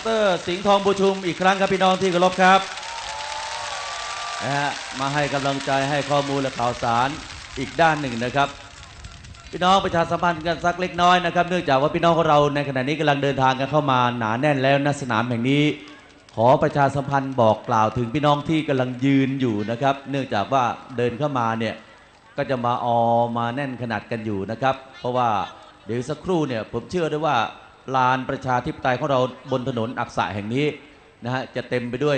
ดรสิงห์ทองบูชุมอีกครั้งครับพี่น้องที่เคารพครับนะฮะมาให้กำลังใจให้ข้อมูลและข่าวสารอีกด้านหนึ่งนะครับ พี่น้องประชาสัมพันธ์กันสักเล็กน้อยนะครับ เนื่องจากว่าพี่น้องของเราในขณะนี้กำลังเดินทางกันเข้ามาหนาแน่นแล้วณสนามแห่งนี้ ขอประชาสัมพันธ์บอกกล่าวถึงพี่น้องที่กำลังยืนอยู่นะครับ เนื่องจากว่าเดินเข้ามาเนี่ยก็จะมาออมาแน่นขนาดกันอยู่นะครับ เพราะว่าเดี๋ยวสักครู่เนี่ยผมเชื่อได้ว่า ลานประชาธิปไตยของเราบนถนนอักษะแห่งนี้นะฮะจะเต็มไปด้วย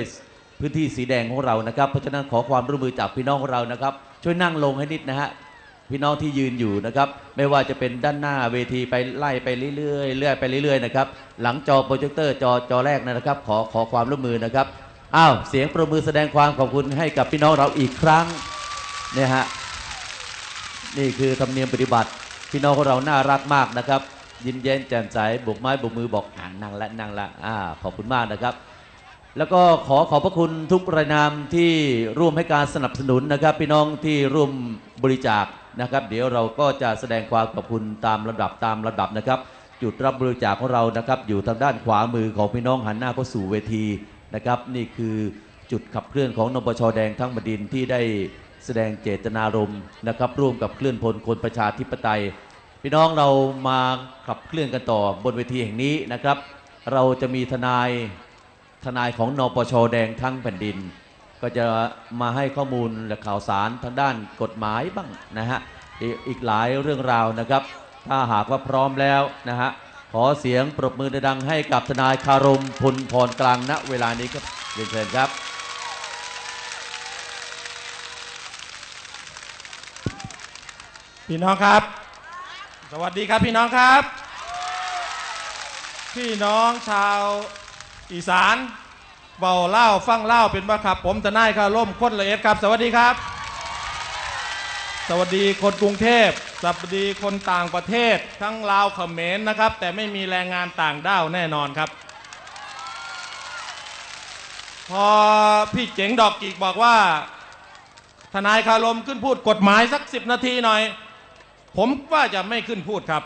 พื้นที่สีแดงของเรานะครับ เพราะฉะนั้นขอความร่วมมือจากพี่น้องของเรานะครับ ช่วยนั่งลงให้นิดนะฮะพี่น้องที่ยืนอยู่นะครับ ไม่ว่าจะเป็นด้านหน้าเวทีไปไล่ไปเรื่อยๆเรื่อยไปเรื่อยๆนะครับหลังจอโปรเจคเตอร์จอจอแรกนะครับ ขอขอความร่วมมือนะครับอ้าวเสียงประมือแสดงความขอบคุณให้กับพี่น้องเราอีกครั้งเนี่ยฮะนี่คือธรรมเนียมปฏิบัติ พี่น้องของเราน่ารักมากนะครับ ยิ้มแย้มแจ่มใสโบกไม้โบกมือบอกอ่านั่งละนั่งละอ่าขอบคุณมากนะครับ แล้วก็ขอขอบพระคุณทุกรายนามที่ร่วมให้การสนับสนุนนะครับ พี่น้องที่ร่วมบริจาคนะครับ เดี๋ยวเราก็จะแสดงความขอบคุณตามลำดับตามลำดับนะครับ จุดรับบริจาคของเรานะครับ อยู่ทางด้านขวามือของพี่น้องหันหน้าเข้าสู่เวทีนะครับ นี่คือจุดขับเคลื่อนของนปชแดงทั้งบดินที่ได้แสดงเจตนารมณ์นะครับ ร่วมกับเคลื่อนพลคนประชาธิปไตย พี่น้องเรามาขับเคลื่อนกันต่อบนเวทีแห่งนี้นะครับ เราจะมีทนายทนายของนปชแดงทั้งแผ่นดิน ก็จะมาให้ข้อมูลและข่าวสารทางด้านกฎหมายบ้างนะฮะอีกอีกหลายเรื่องราวนะครับ ถ้าหากว่าพร้อมแล้วนะฮะขอเสียงปรบมือดังให้กับทนายคารมพลพรกลางณเวลานี้ครับเรียนเชิญครับพี่น้องครับ สวัสดีครับพี่น้องครับ พี่น้องชาวอีสานเบาเล่าฟังเล่าเป็นบ้าครับ ผมทนายคาร่มค้นละเอียดครับ สวัสดีครับ สวัสดีคนกรุงเทพสวัสดีคนต่างประเทศ ทั้งลาวเขมรนะครับ แต่ไม่มีแรงงานต่างด้าวแน่นอนครับ พอพี่เจ๋งดอกกีกบอกว่า ทนายคารมขึ้นพูดกฎหมายสักสิบนาทีหน่อย ผมว่าจะไม่ขึ้นพูดครับ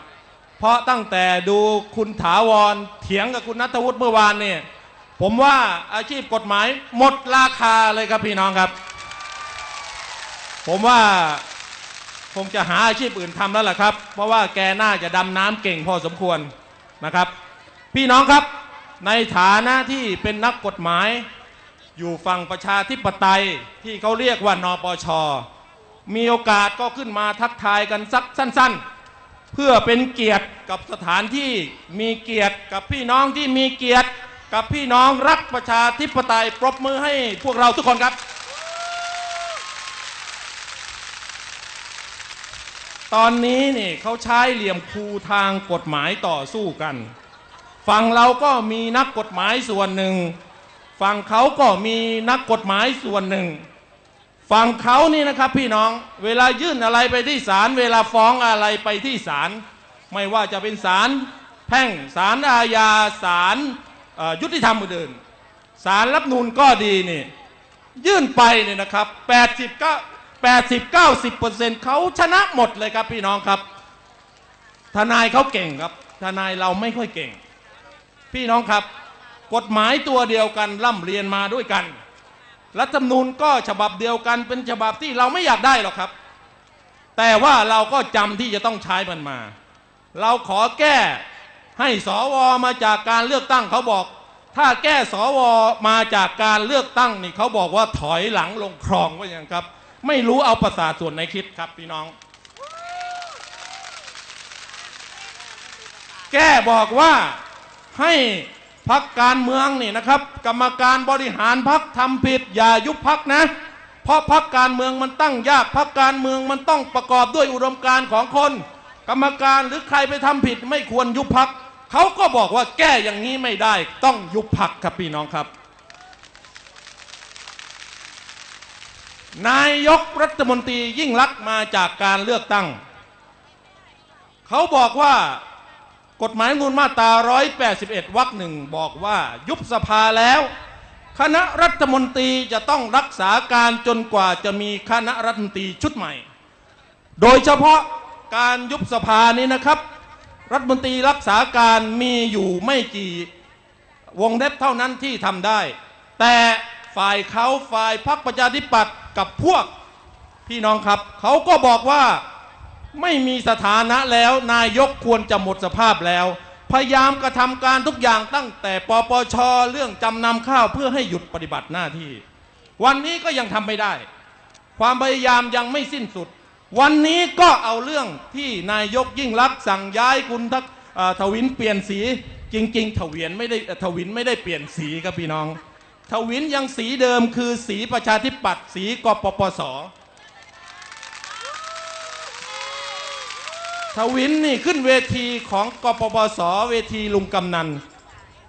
เพราะตั้งแต่ดูคุณถาวรเถียงกับคุณนัทวุฒิเมื่อวานเนี่ยผมว่าอาชีพกฎหมายหมดราคาเลยครับพี่น้องครับ ผมว่าคงจะหาอาชีพอื่นทำแล้วล่ะครับ เพราะว่าแกน่าจะดำน้ำเก่งพอสมควรนะครับ พี่น้องครับในฐานะที่เป็นนักกฎหมาย อยู่ฝั่งประชาธิปไตยที่เขาเรียกว่านปช มีโอกาสก็ขึ้นมาทักทายกันสักสั้น ๆ เพื่อเป็นเกียรติกับสถานที่มีเกียรติกับพี่น้องที่มีเกียรติ กับพี่น้องรักประชาธิปไตยปรบมือให้พวกเราทุกคนครับ ตอนนี้นี่เขาใช้เหลี่ยมคูทางกฎหมายต่อสู้กัน ฝั่งเราก็มีนักกฎหมายส่วนหนึ่ง ฝั่งเขาก็มีนักกฎหมายส่วนหนึ่ง ฝั่งเขานี่นะครับพี่น้องเวลายื่นอะไรไปที่ศาลเวลาฟ้องอะไรไปที่ศาลไม่ว่าจะเป็นศาลแพ่งศาลอาญาศาลยุติธรรมอื่นศาลรับนูนก็ดีนี่ยื่นไปเนี่ยนะครับ80 80 90เปอร์เซ็นต์เขาชนะหมดเลยครับพี่น้องครับ ทนายเขาเก่งครับ ทนายเราไม่ค่อยเก่ง พี่น้องครับ กฎหมายตัวเดียวกันร่ำเรียนมาด้วยกัน รัฐธรรมนูญก็ฉบับเดียวกันเป็นฉบับที่เราไม่อยากได้หรอกครับ แต่ว่าเราก็จำที่จะต้องใช้มันมา เราขอแก้ให้สวมาจากการเลือกตั้งเขาบอก ถ้าแก้สวมาจากการเลือกตั้งนี่เขาบอกว่าถอยหลังลงคลองว่าอย่างครับ ไม่รู้เอาประสาส่วนไหนคิดครับพี่น้อง แก้บอกว่าให้ พักการเมืองนี่นะครับ กรรมการบริหารพักทำผิดอย่ายุบพักนะ เพราะพักการเมืองมันตั้งยากพักการเมืองมันต้องประกอบด้วยอุดมการณ์ของคน กรรมการหรือใครไปทำผิดไม่ควรยุบพักเขาก็บอกว่าแก้อย่างนี้ไม่ได้ต้องยุบพักครับพี่น้องครับ นายกรัฐมนตรียิ่งลักษณ์มาจากการเลือกตั้ง เขาบอกว่า กฎหมายงูลมาตรา181วรรคหนึ่งบอกว่ายุบสภาแล้ว คณะรัฐมนตรีจะต้องรักษาการจนกว่าจะมีคณะรัฐมนตรีชุดใหม่ โดยเฉพาะการยุบสภานี้นะครับ รัฐมนตรีรักษาการมีอยู่ไม่กี่วงเล็บเท่านั้นที่ทำได้ แต่ฝ่ายเขาฝ่ายพรรคประชาธิปัตย์กับพวกพี่น้องครับ เขาก็บอกว่า ไม่มีสถานะแล้วนายกควรจะหมดสภาพแล้ว พยายามกระทำการทุกอย่างตั้งแต่ปปชเรื่องจำนำข้าวเพื่อให้หยุดปฏิบัติหน้าที่ วันนี้ก็ยังทำไม่ได้ ความพยายามยังไม่สิ้นสุด วันนี้ก็เอาเรื่องที่นายกยิ่งรักษ์สั่งย้ายคุณทักทวินเปลี่ยนสีจริง ๆ ทวีนไม่ได้ทวินไม่ได้เปลี่ยนสีครับพี่น้อง ทวินยังสีเดิมคือสีประชาธิปัตย์สีกปปส ทวินนี่ขึ้นเวทีของกปปสเวทีลุงกำนัน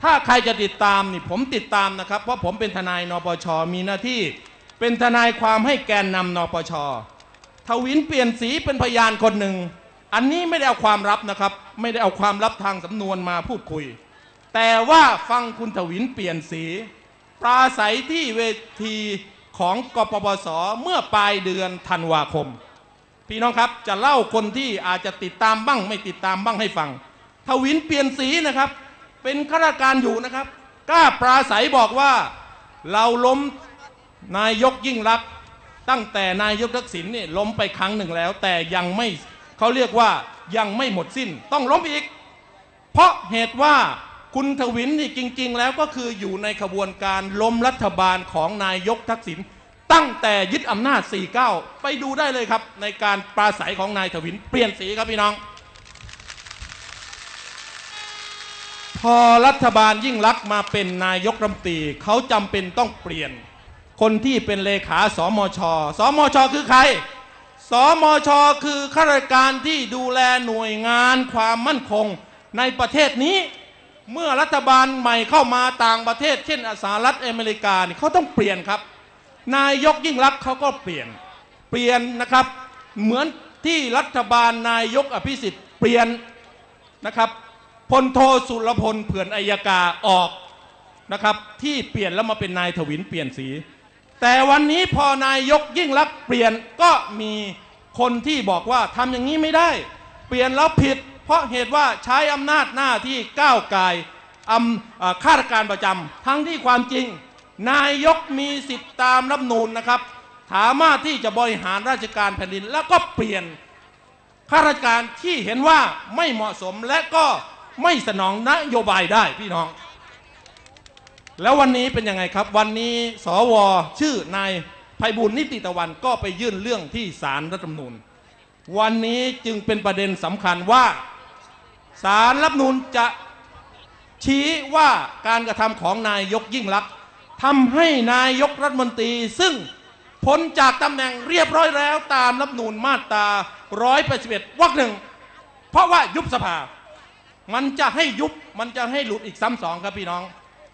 ถ้าใครจะติดตามนี่ผมติดตามนะครับ เพราะผมเป็นทนายนปชมีหน้าที่ เป็นทนายความให้แกนนำนปชทวินเปลี่ยนสีเป็นพยานคนหนึ่ง อันนี้ไม่ได้เอาความลับนะครับ ไม่ได้เอาความลับทางสำนวนมาพูดคุย แต่ว่าฟังคุณทวินเปลี่ยนสีปราศัยที่เวทีของกปปสเมื่อปลายเดือนธันวาคม พี่น้องครับจะเล่าคนที่อาจจะติดตามบ้าง ไม่ติดตามบ้างให้ฟังทวินเปลี่ยนสีนะครับ เป็นข้าราชการอยู่นะครับกล้าปราศัยบอกว่าเราล้มนายกยิ่งรักตั้งแต่นายกทักษิณนี่ล้มไปครั้งหนึ่งแล้ว แต่ยังไม่เขาเรียกว่ายังไม่หมดสิ้น ต้องล้มอีก เพราะเหตุว่าคุณทวินนี่จริง ๆ แล้วก็คืออยู่ในขบวนการล้มรัฐบาลของนายกทักษิณ ตั้งแต่ยึดอำนาจ 49 ไปดูได้เลยครับ ในการปราศัยของนายทวินเปลี่ยนสีครับพี่น้อง พอรัฐบาลยิ่งรักษณ์มาเป็นนายกรัฐมนตรีเขาจำเป็นต้องเปลี่ยน คนที่เป็นเลขาสมช สมช คือใคร สมช คือข้าราชการที่ดูแลหน่วยงานความมั่นคงในประเทศนี้เมื่อรัฐบาลใหม่เข้ามาต่างประเทศ เช่นสหรัฐอเมริกานี่เขาต้องเปลี่ยนครับ นายกยิ่งรักเขาก็เปลี่ยนเปลี่ยนนะครับ เหมือนที่รัฐบาลนายกอภิสิทธิ์เปลี่ยนนะครับพลโทสุรพลเผื่อนอัยกาออกนะครับ ที่เปลี่ยนแล้วมาเป็นนายถวินเปลี่ยนสี แต่วันนี้พอนายกยิ่งรักเปลี่ยนก็มีคนที่บอกว่าทำอย่างนี้ไม่ได้ เปลี่ยนแล้วผิด เพราะเหตุว่าใช้อำนาจหน้าที่ก้าวไกายอำข้าราชการประจำทั้งที่ความจริง นายกมีสิทธิตามรัฐนูญนะครับ สามารถที่จะบริหารราชการแผ่นดิน แล้วก็เปลี่ยนข้าราชการที่เห็นว่าไม่เหมาะสมและก็ไม่สนองนโยบายได้พี่น้อง แล้ววันนี้เป็นยังไงครับ วันนี้สวชื่อนายไพบุญนิติตะวันก็ไปยื่นเรื่องที่ศาลรัฐธรรมนูญ วันนี้จึงเป็นประเด็นสำคัญว่าศาลรัฐธรรมนูญจะชี้ว่าการกระทำของนายยกยิ่งลักษณ ทำให้นายกรัฐมนตรี ซึ่งพ้นจากตำแหน่งเรียบร้อยแล้วตามรัฐนูญมาตรา181วรรคหนึ่ง เพราะว่ายุบสภา มันจะให้ยุบมันจะให้หลุดอีกซ้ำสองครับพี่น้อง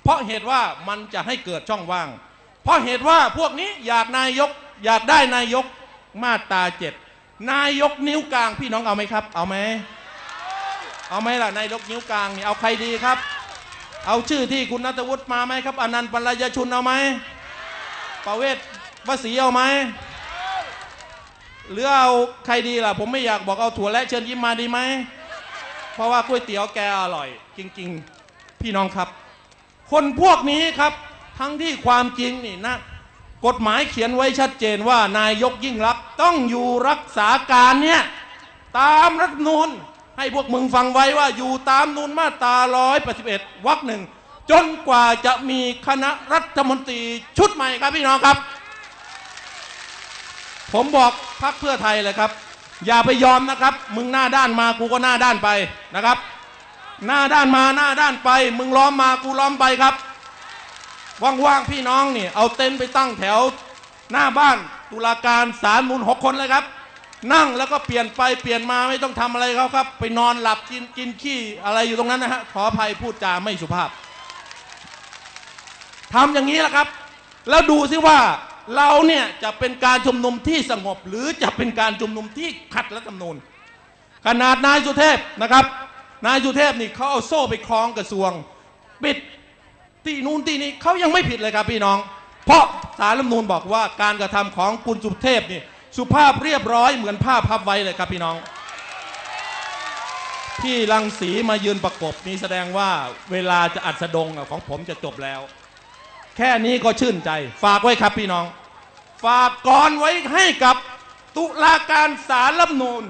เพราะเหตุว่ามันจะให้เกิดช่องว่าง เพราะเหตุว่าพวกนี้อยากนายกอยากได้นายกมาตราเจ็ดนายกนิ้วกลางพี่น้องเอาไหมครับ เอาไหมเอาไหมล่ะนายกนิ้วกลางนี่เอาใครดีครับ เอาชื่อที่คุณนัทวุฒิมาไหมครับ อนันต์ปัญญาชุนเอาไหมประเวศวสีเอาไหมหรือเอาใครดีล่ะ ผมไม่อยากบอกเอาถั่วและเชิญยิ้มมาดีไหม เพราะว่าก๋วยเตี๋ยวแกอร่อย จริง ๆ พี่น้องครับ คนพวกนี้ครับ ทั้งที่ความจริงนี่นะ กฎหมายเขียนไว้ชัดเจนว่านายกยิ่งรักต้องอยู่รักษาการเนี่ยตามรัฐนูญ ให้พวกมึงฟังไว้ว่าอยู่ตามนูนมาตรา181วรรคหนึ่งจนกว่าจะมีคณะรัฐมนตรีชุดใหม่ครับพี่น้องครับ ผมบอกพักเพื่อไทยเลยครับ อย่าไปยอมนะครับ มึงหน้าด้านมากูก็หน้าด้านไปนะครับ หน้าด้านมาหน้าด้านไป มึงล้อมมากูล้อมไปครับว่างๆพี่น้องนี่เอาเต็นท์ไปตั้งแถวหน้าบ้านตุลาการศาลมูลหกคนเลยครับ นั่งแล้วก็เปลี่ยนไปเปลี่ยนมาไม่ต้องทำอะไรเขาครับ ไปนอนหลับกินกินขี้อะไรอยู่ตรงนั้นนะฮะขออภัยพูดจาไม่สุภาพทำอย่างนี้แหละครับ แล้วดูซิว่าเราเนี่ยจะเป็นการชุมนุมที่สงบ หรือจะเป็นการชุมนุมที่ขัดรัฐธรรมนูญขนาดนายสุเทพนะครับ นายสุเทพนี่เขาเอาโซ่ไปคล้องกระทรวง ปิดที่นู่นที่นี้เขายังไม่ผิดเลยครับพี่น้อง เพราะสารรัฐธรรมนูญบอกว่าการกระทำของคุณสุเทพนี่ สุภาพเรียบร้อยเหมือนผ้าพับไว้เลยครับพี่น้องพที่รังสีมายืนประกบนี้แสดงว่าเวลาจะอัดสะดงของผมจะจบแล้ว แค่นี้ก็ชื่นใจ ฝากไว้ครับพี่น้อง ฝากก่อนไว้ให้กับตุลาการสารรัฐนูญ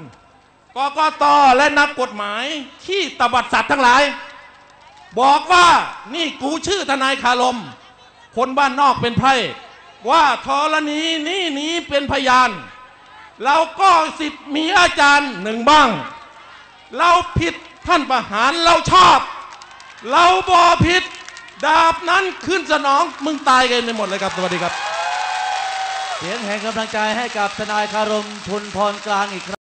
กกตและนักกฎหมายที่ตบัดสัตว์ทั้งหลาย บอกว่านี่กูชื่อทนายคารม คนบ้านนอกเป็นไพร่ว่าธรณีนี่นี้เป็นพยาน เราก็สิทธิ์มีอาจารย์หนึ่งบ้าง เราผิดท่านประหารเราชอบ เราบอผิด ดาบนั้นขึ้นสนองมึงตายกันในหมดเลยครับ สวัสดีครับ เสียงแห่งกำลังใจให้กับทนายคารมทุนพรกลางอีกครั้ง